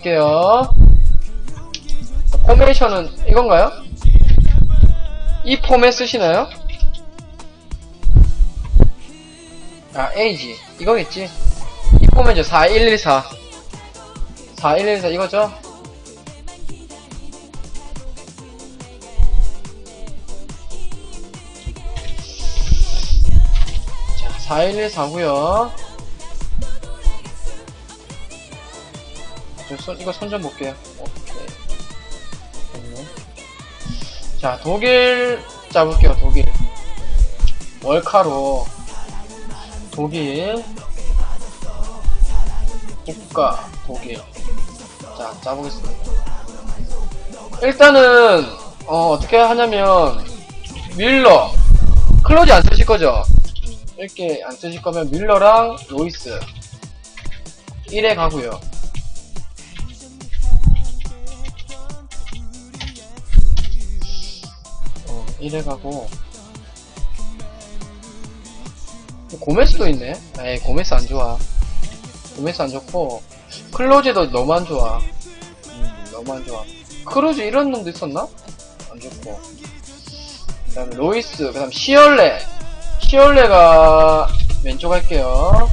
할게요. 포메이션은 이건가요? 이 폼에 쓰시나요? 아, 에이지. 이거겠지. 이 이제 4114. 4114 이거죠? 자, 4114고요 저 손, 이거 손좀 볼게요. 오케이. 자, 독일 짜볼게요, 독일. 월카로. 독일. 국가, 독일. 자, 짜보겠습니다. 일단은, 어, 어떻게 하냐면, 밀러. 클로즈 안 쓰실 거죠? 이렇게 안 쓰실 거면 밀러랑 로이스. 1에 가고요 어, 1에 가고. 고메스도 있네? 에이, 고메스 안 좋아. 고메스 안 좋고, 클로즈도 너무 안 좋아. 음, 너무 안 좋아. 크루즈 이런 놈도 있었나? 안 좋고. 그 다음에 로이스, 그 다음 시얼레. 시얼레가 왼쪽 할게요.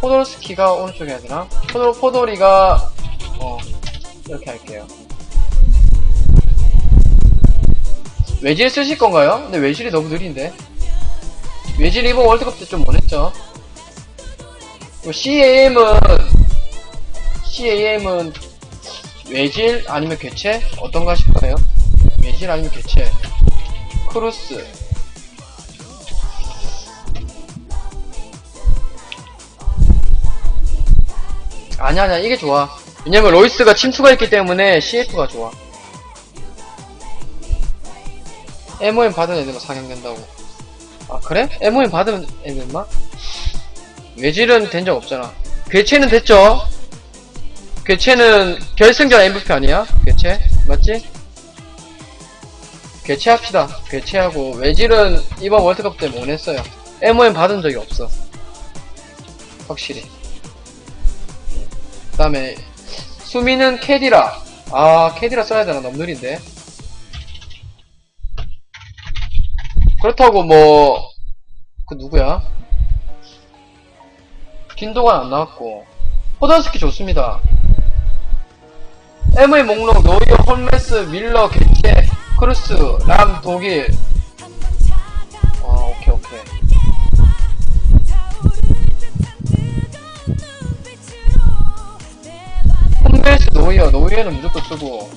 포돌스키가 오른쪽에 해야 되나? 포돌, 포돌이가, 어, 이렇게 할게요. 외질 쓰실 건가요? 근데 외질이 너무 느린데. 외질 이번 월드컵 때좀 못했죠. CAM은, CAM은 외질 아니면 교체? 어떤가 싶어요. 외질 아니면 교체. 크루스. 아니야, 아니야, 이게 좋아. 왜냐면 로이스가 침투가 있기 때문에 CF가 좋아. MOM 받은 애들만 상향된다고. 아, 그래? MOM 받은 애들만? 외질은 된 적 없잖아. 괴체는 됐죠? 괴체는 결승전 MVP 아니야? 괴체? 맞지? 괴체합시다. 괴체하고 외질은 이번 월드컵 때 못 했어요. MOM 받은 적이 없어. 확실히. 그 다음에 수미는 캐디라. 아 캐디라 써야 되나 너무 느린데. 그렇다고 뭐 그 누구야? 김도관 안 나왔고. 호던스키 좋습니다. M의 목록 노이어 홀메스 밀러 개체 크루스 람 독일. 아 오케이 오케이. 홈멜스 노이어. 노이어는 무조건 쓰고.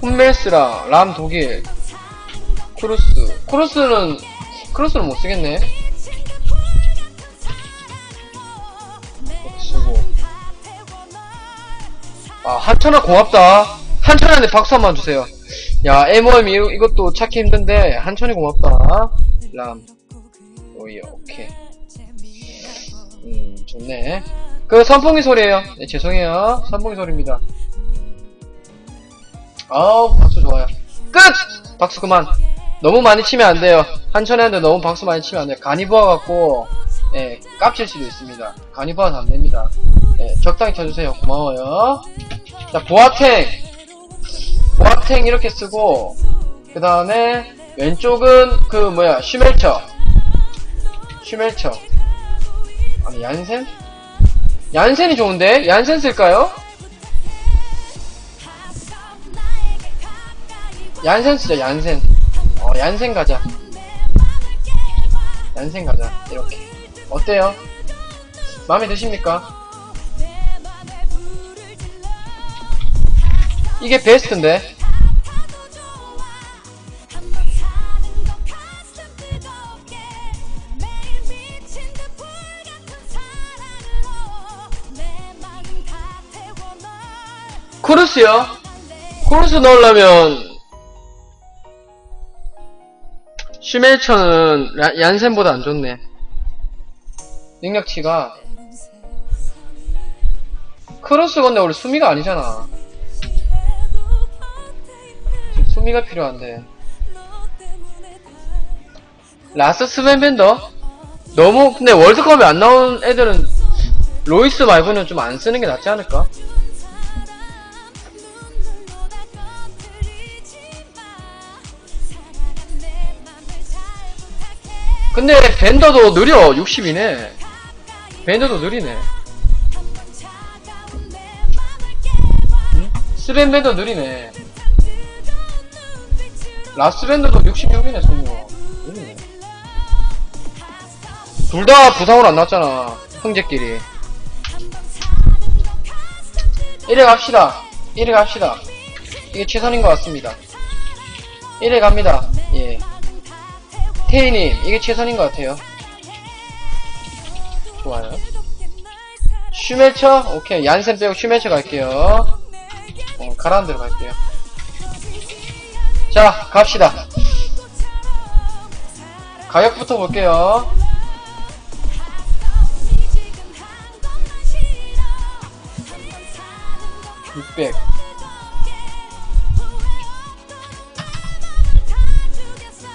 홈멜스랑 람 독일 크루스 크루스는 크루스는 못 쓰겠네. 쓰고. 아 한천아 고맙다. 한천한테 박수 한 번 주세요. 야 MOM 이, 이것도 찾기 힘든데 한천이 고맙다. 람. 오이어 오케이. 음 좋네. 그 선풍기 소리에요. 네, 죄송해요. 선풍기 소리입니다. 아우 박수 좋아요. 끝! 박수 그만 너무 많이 치면 안 돼요. 한천한테 너무 박수 많이 치면 안 돼요. 간이 부어갖고 예, 깝칠 수도 있습니다. 간이 부어서 안 됩니다. 예, 적당히 쳐주세요. 고마워요. 자 보아탱. 보아탱 이렇게 쓰고 그 다음에 왼쪽은 그 뭐야 슈멜처. 슈멜처. 아니 얀센? 얀센이 좋은데? 얀센 쓸까요? 얀센 쓰자 얀센 어 얀센 가자 얀센 가자 이렇게 어때요? 마음에 드십니까? 이게 베스트인데 크루스요? 크루스 넣으려면 야- 얀센보다 안 좋네 능력치가 크루스 건데 원래 수미가 아니잖아 지금 수미가 필요한데 라스 스벤벤더? 너무 근데 월드컵에 안 나온 애들은 로이스 말고는 좀 안 쓰는 게 낫지 않을까? 근데 벤더도 느려 60이네. 벤더도 느리네. 응? 스벤 벤더 느리네. 라스 벤더도 66이네 성우. 느리네. 둘 다 부상으로 안 났잖아 형제끼리. 이래 갑시다. 이래 갑시다. 이게 최선인 것 같습니다. 이래 갑니다. 예 태희님 이게 최선인 것 같아요. 좋아요. 슈메처? 오케이 얀센 빼고 슈메처 갈게요. 어, 대로 갈게요. 자 갑시다. 가격부터 볼게요. 600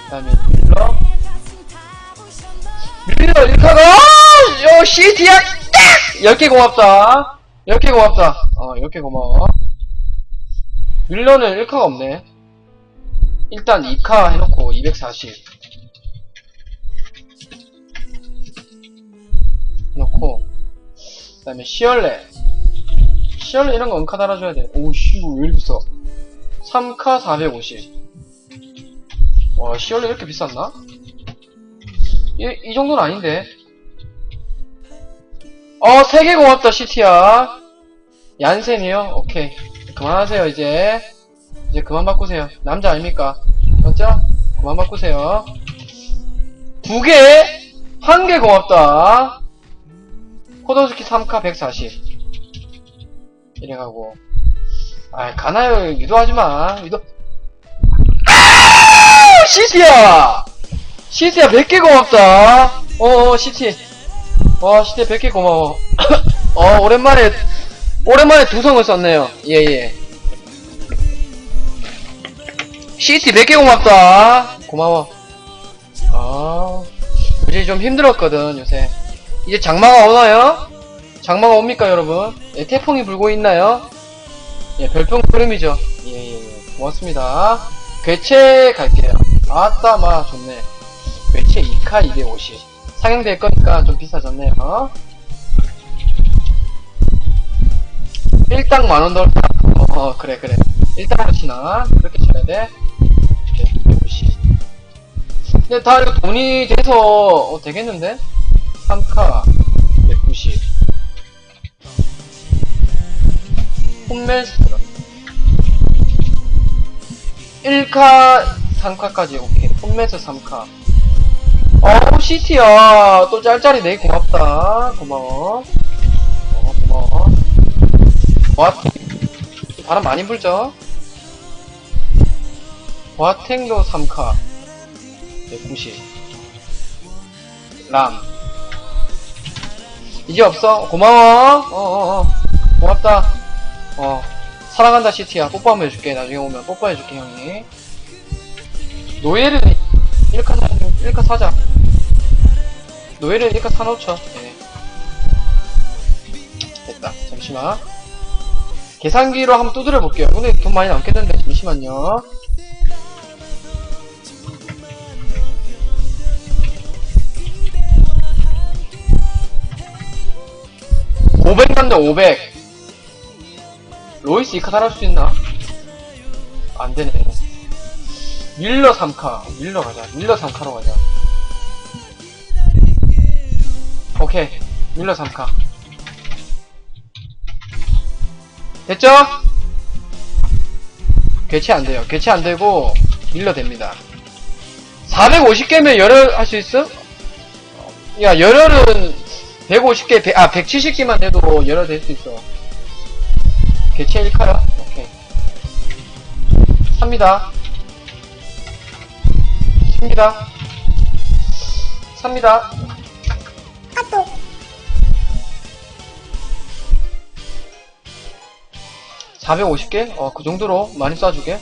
다음에 밀러 일카가 요 CT야! 딱 10개 고맙다. 10개 고맙다. 어 10개 고마워. 밀러는 1카가 없네. 일단 2카 해놓고 240 넣고 그 다음에 시얼레. 시얼레 이런 거 은카 달아줘야 돼. 오씨 왜 이렇게 비싸? 3카 450와 시얼레 이렇게 비쌌나? 이, 이 정도는 아닌데. 어 3개 고맙다 시티야. 얀센이요? 오케이. 그만하세요 이제. 이제 그만 바꾸세요. 남자 아닙니까? 맞죠? 그만 바꾸세요. 두 개? 한 개 고맙다. 호도즈키 3카 140 이래가고. 아 가나요? 유도하지 마. 유도. 아! 시티야 시티야 100개 고맙다 어 시티 와 시티 100개 고마워 어 오랜만에 오랜만에 두성을 썼네요 예예 시티 100개 고맙다 고마워 아 요새 좀 힘들었거든 요새 이제 장마가 오나요? 장마가 옵니까 여러분? 예, 태풍이 불고 있나요? 예, 별풍 구름이죠. 예, 예, 예. 고맙습니다. 괴체 갈게요. 아따, 마, 좋네. 괴체 2카 250. 상향될 거니까 좀 비싸졌네요. 일당 만원 더, 어, 그래, 그래. 일당으로 치나? 그렇게 쳐야 돼? 오케이, 250. 근데 다 이거 돈이 돼서, 어, 되겠는데? 3카 190. 홈멜스트라 1카 3카까지 오케이 홈멜스 3카 어우 시티야. 또 짤짤이 내기 고맙다. 고마워. 어 고마워. 와 바람 많이 불죠? 와탱도 3카. 190 람. 이제 없어? 고마워. 어어 어. 고맙다. 어. 사랑한다 시티야. 뽀뽀 한번 해줄게. 나중에 오면 뽀뽀 해줄게 형이. 노예를 1카 사 1카 사자. 노예를 1카 사놓죠. 예. 됐다. 잠시만. 계산기로 한번 두드려 볼게요. 근데 돈 많이 남겠는데 잠시만요. (500) 남네 (500) 로이스 2카 달할 수 있나? 안 되네. 밀러 3카. 밀러 가자. 밀러 3카로 가자. 오케이. 밀러 3카. 됐죠? 개체 안 돼요. 개체 안 되고, 밀러 됩니다. 450개면 열혈 할 수 있어? 야, 열혈은 150개, 100, 아, 170개만 돼도 열혈 될 수 있어. 개체 1카요? 오케이. 삽니다. 삽니다. 삽니다. 450개? 어, 그 정도로 많이 쏴주게.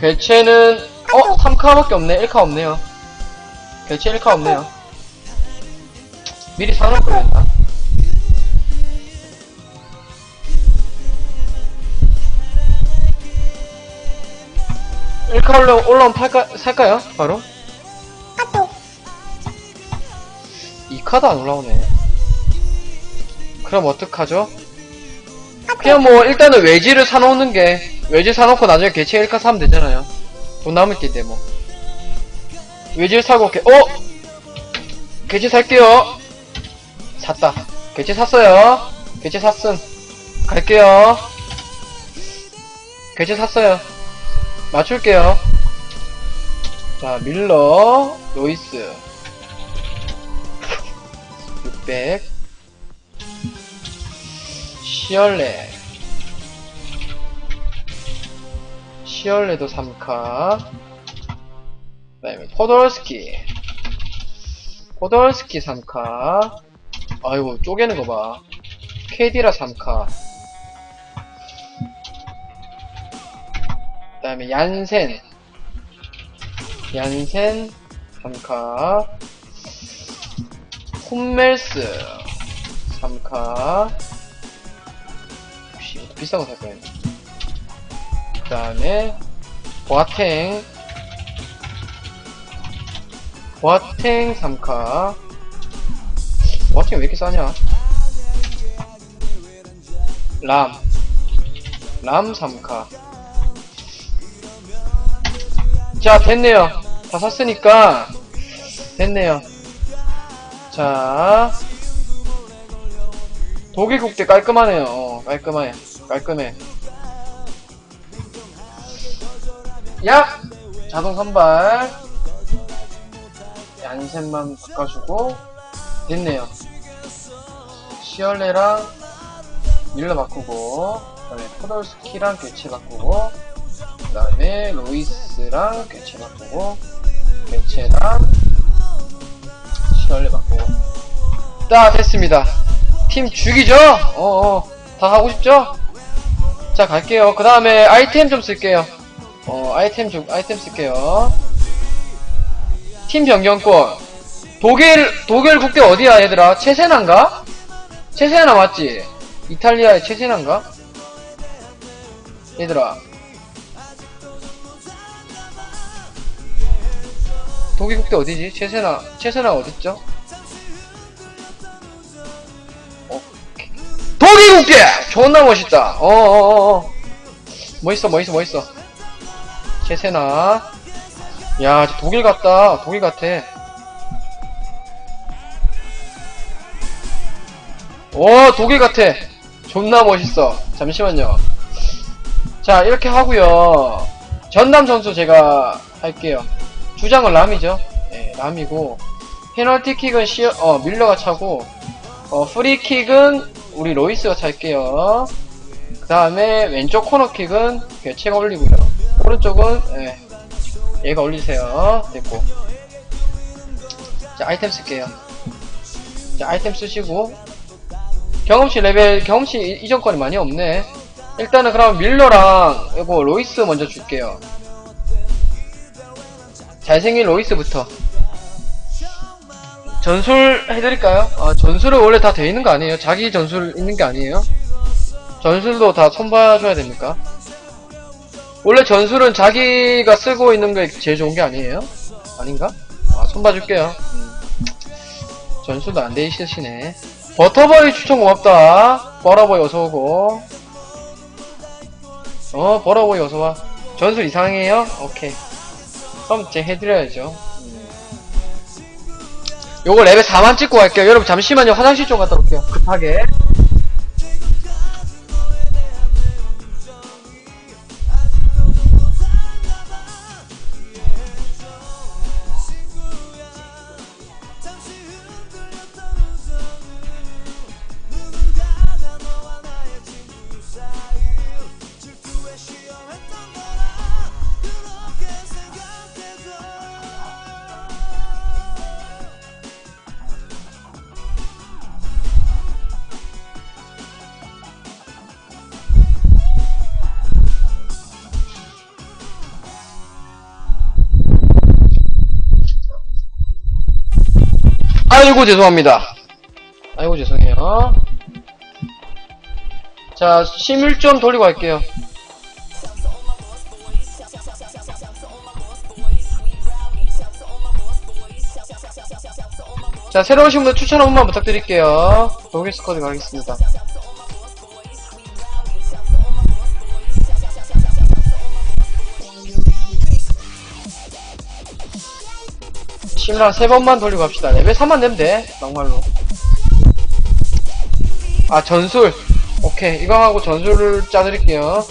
개체는, 어, 3카밖에 없네. 1카 없네요. 개체 1카 없네요. 미리 사놓을 거였 나? 일카 올라, 올라오면 팔까, 살까요? 바로? 아또 2카도 안 올라오네. 그럼 어떡하죠? 그냥 뭐, 일단은 외지를 사놓는 게, 외지 사놓고 나중에 개체 1카 사면 되잖아요. 돈 남을 때, 뭐. 외지를 사고, 개, 어? 개체 살게요. 샀다. 개체 샀어요. 개체 샀음. 갈게요. 개체 샀어요. 맞출게요. 자, 밀러, 로이스. 600. 시얼레. 시얼레도 3카. 그 다음에 포돌스키. 포돌스키 3카. 아이고, 쪼개는 거 봐. 케디라 3카. 다음에 얀센. 얀센 3카. 홈멜스 3카. 혹시 이것도 비싼 거 살 거예요. 그 다음에 보아탱 보아탱 3카 보아탱 왜 이렇게 싸냐 람. 람 3카. 자, 됐네요. 다 샀으니까, 됐네요. 자, 독일 국대 깔끔하네요. 어, 깔끔해. 깔끔해. 약! 자동 선발. 얀센만 바꿔주고, 됐네요. 시얼레랑 밀러 바꾸고, 그 다음에 포돌스키랑 교체 바꾸고, 그 다음에 로이스랑 교체 바꾸고, 교체랑 시얼레 바꾸고. 자, 됐습니다. 팀 죽이죠? 어어. 다 하고 싶죠? 자, 갈게요. 그 다음에 아이템 좀 쓸게요. 어, 아이템 좀, 아이템 쓸게요. 팀 변경권. 독일, 독일 국대 어디야, 얘들아? 체세나인가? 체세나 맞지? 이탈리아의 체세나인가? 얘들아. 독일 국대 어디지? 체세나, 체세나 어딨죠? 오케이. 독일 국대! 존나 멋있다. 어어어어. 멋있어, 멋있어, 멋있어. 체세나. 야, 저 독일 같다. 독일 같아. 오, 독일 같아. 존나 멋있어. 잠시만요. 자, 이렇게 하고요. 전남 선수 제가 할게요. 주장은 람이죠. 네, 람이고 페널티킥은 시, 어, 밀러가 차고 어, 프리킥은 우리 로이스가 찰게요. 그 다음에 왼쪽 코너킥은 개체가 올리고요. 오른쪽은 예, 얘가 올리세요. 됐고. 자, 아이템 쓸게요. 자, 아이템 쓰시고 경험치 레벨 경험치 이- 이전권이 많이 없네. 일단은 그럼 밀러랑 이거 로이스 먼저 줄게요. 잘생긴 로이스부터. 전술 해드릴까요? 아, 전술은 원래 다 돼 있는 거 아니에요? 자기 전술 있는 게 아니에요? 전술도 다 손봐줘야 됩니까? 원래 전술은 자기가 쓰고 있는 게 제일 좋은 게 아니에요? 아닌가? 아, 손봐줄게요. 음. 전술도 안 돼 있으시네. 버터보이 추천 고맙다. 버러보이 어서오고. 어, 버러보이 어서와. 전술 이상해요? 오케이. 제 해드려야죠. 음. 요거 레벨 4만 찍고 갈게요. 여러분 잠시만요. 화장실 좀 갔다 올게요. 급하게. 아이고 죄송합니다. 아이고 죄송해요. 자 심일 좀 돌리고 갈게요. 자 새로운 신분 추천 한 번만 부탁드릴게요. 독일 스쿼드 가겠습니다 한세 번만 돌리고 갑시다. 레벨 3만 내면 돼 막말로. 아 전술. 오케이 이거 하고 전술을 짜드릴게요.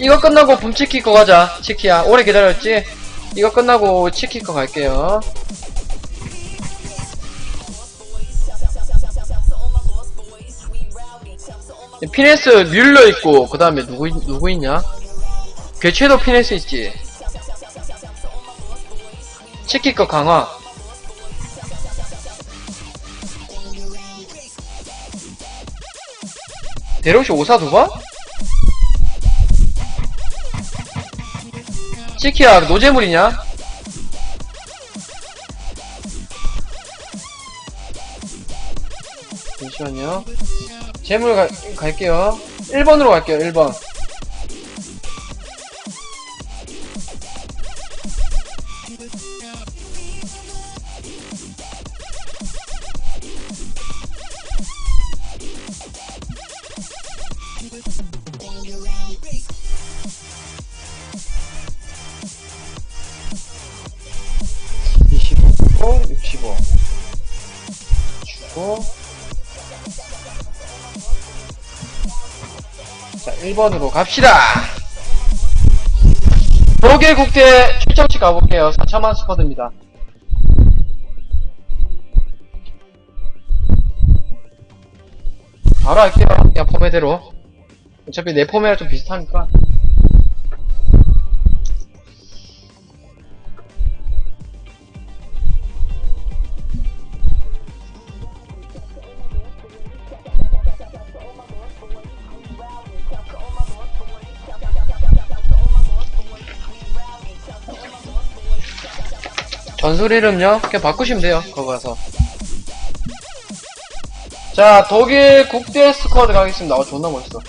이거 끝나고 붐치키 거 가자 치키야 오래 기다렸지? 이거 끝나고 치키 거 갈게요 피네스 뮬러 있고 그 다음에 누구 있- 누구 있냐? 괴체도 피네스 있지. 치키 거 강화. 대로시 오사 두 번? 치키야 노재물이냐? 잠시만요. 재물 가, 갈게요. 1번으로 갈게요, 1번. 2번으로 갑시다. 독일 국대 출장치 가볼게요. 4천만 스쿼드입니다. 바로 할게요. 그냥 포메대로. 어차피 내 포메랑 좀 비슷하니까. 전술 이름요? 그냥 바꾸시면 돼요. 거기 가서. 자, 독일 국대 스쿼드 가겠습니다. 어, 존나 멋있어.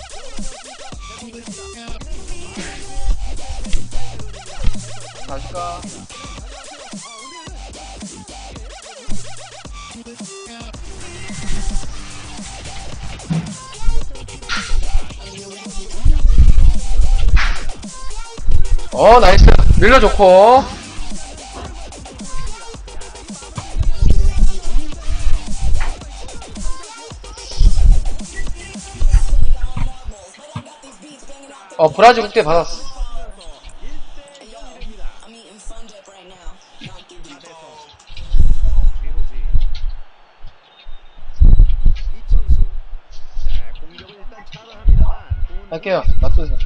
다시 가. 어, 나이스. 밀러 좋고. 어, 브라질 국대 받았어. 할게요. 놔두세요.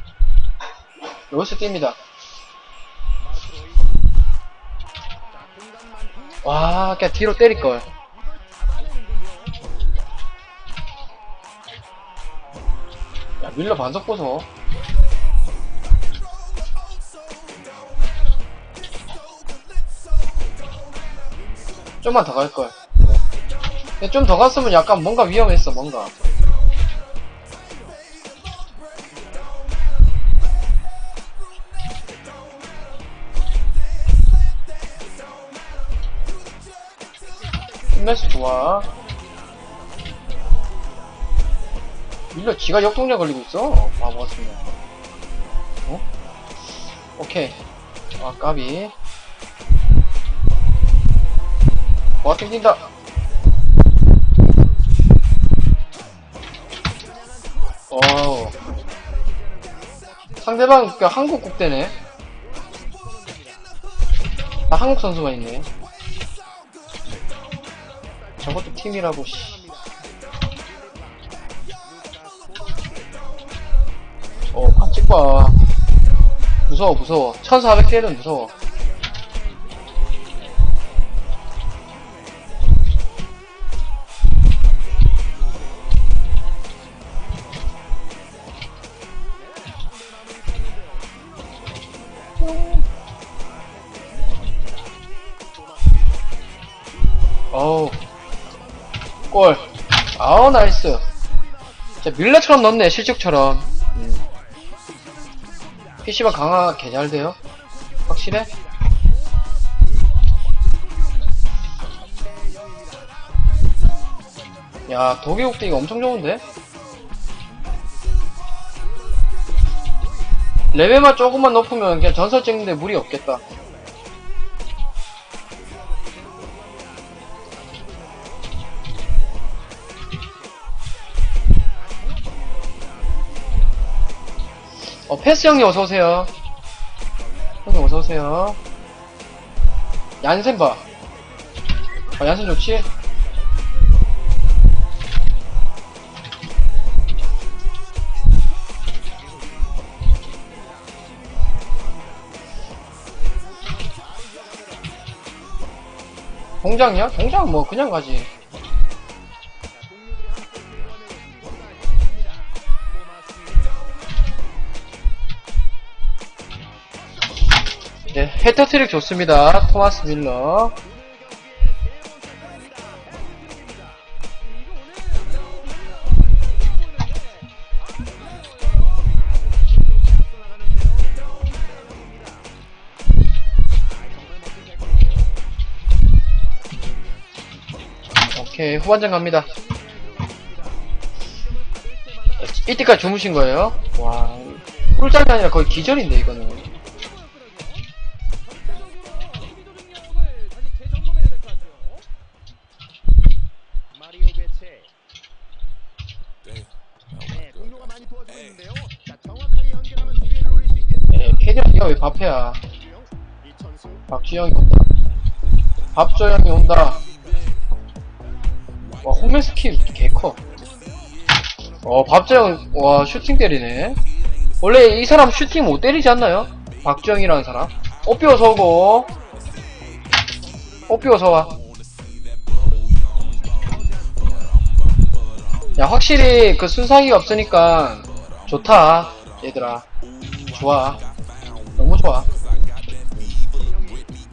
여기서 뜁니다. 와, 그냥 뒤로 때릴걸. 야, 밀러 반석 보소. 좀만 더 갈걸. 좀 더 갔으면 약간 뭔가 위험했어, 뭔가. 스매스 좋아. 밀러 지가 역동력 걸리고 있어. 바보 같으면. 어? 오케이. 아, 까비. 와, 땡긴다. 어우. 상대방, 그 한국 국대네. 다 한국 선수가 있네. 저것도 팀이라고, 씨. 어, 반칙 봐. 무서워, 무서워. 1400대는 무서워. 아우, 나이스. 진짜 밀라처럼 넣네, 실적처럼. 음. PC방 강화 개잘 돼요? 확실해? 야, 독일 국대가 엄청 좋은데? 레벨만 조금만 높으면 그냥 전설 찍는데 무리 없겠다. 어, 패스 형님 어서오세요. 형님 어서오세요. 얀센 봐. 어, 얀센 좋지? 공장이야? 공장 뭐 그냥 가지. 헤터 트릭 좋습니다. 토마스 밀러. 오케이, 후반전 갑니다. 이때까지 주무신 거예요? 와, 꿀잠이 아니라 거의 기절인데, 이거는. 박주영이 온다. 밥조영이 온다. 와, 홈런 스킬 개커. 어, 밥조영, 와, 슈팅 때리네. 원래 이 사람 슈팅 못 때리지 않나요? 박주영이라는 사람. 옷비워서 오고. 옷비워서 와. 야, 확실히 그 순삭이가 없으니까 좋다. 얘들아. 좋아. 너무 좋아.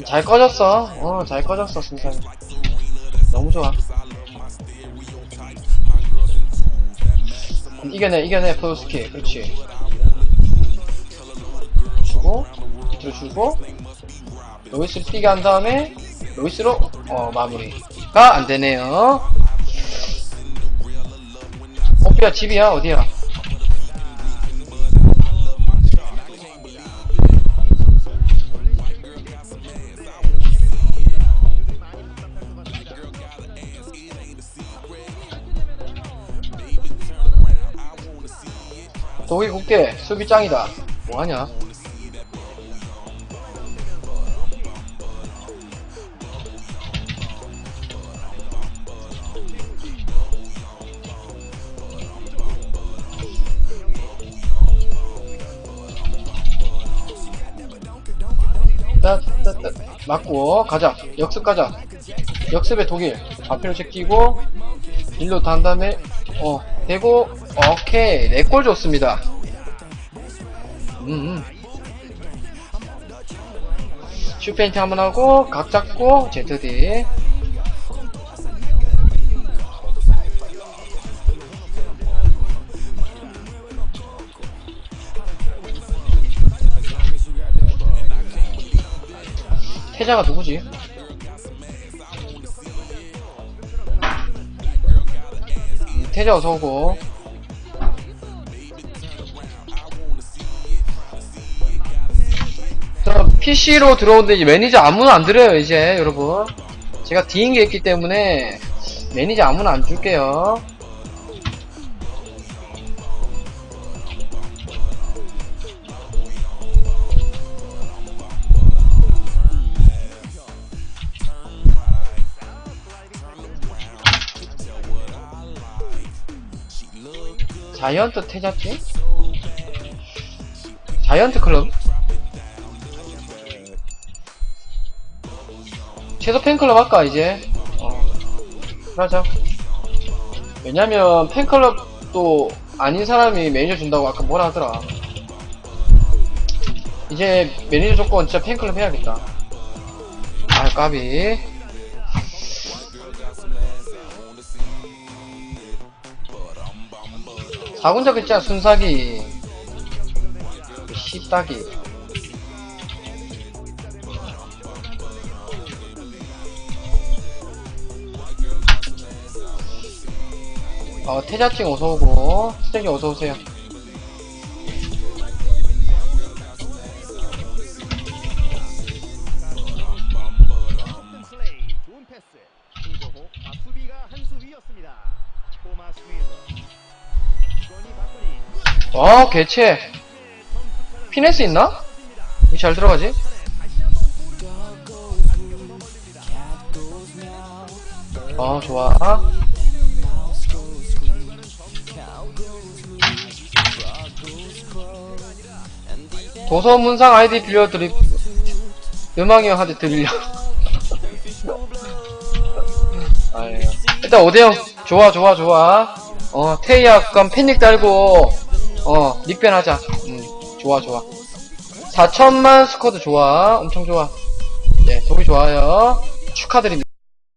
잘 꺼졌어. 어, 잘 꺼졌어, 순삭이. 너무 좋아. 이겨내, 이겨내, 프로스키. 그렇지. 주고, 밑으로 주고, 로이스를 뛰게 한 다음에, 로이스로, 어, 마무리가 안 되네요. 오피야, 집이야, 어디야? 독일 국대, 수비 짱이다. 뭐하냐? 따, 따, 따. 맞고, 가자. 역습 가자. 역습에 독일. 좌표를 제끼고, 일로 단 다음에, 어, 대고, 오케이. 네골 좋습니다. 음, 음. 슈페인트 한번 하고, 각 잡고, ZD. 태자가 누구지? 음, 태자 어서 오고. PC로 들어오는데 이제 매니저 아무나 안 드려요, 이제, 여러분. 제가 D인 게 있기 때문에 매니저 아무나 안 줄게요. 자이언트 태자지? 자이언트 클럽? 최소 팬클럽 할까 이제? 어. 그러자. 왜냐면 팬클럽도 아닌 사람이 매니저 준다고 아까 뭐라 하더라. 이제 매니저 조건 진짜 팬클럽 해야겠다. 아 까비. 사군자 글자 순삭이. 그 십따기. 어, 태자찡 어서오고, 스테이 어서오세요. 와, 개체. 피네스 있나? 이잘 들어가지? 아, 좋아. 도서 문상 아이디 빌려드리, 음악이 형한테 드리려. 아유. 일단 5대0. 좋아, 좋아, 좋아. 어, 테이야, 그럼 팬닉 달고, 어, 닉변 하자. 음, 좋아, 좋아. 4천만 스쿼드 좋아. 엄청 좋아. 네, 속이 좋아요. 축하드립니다.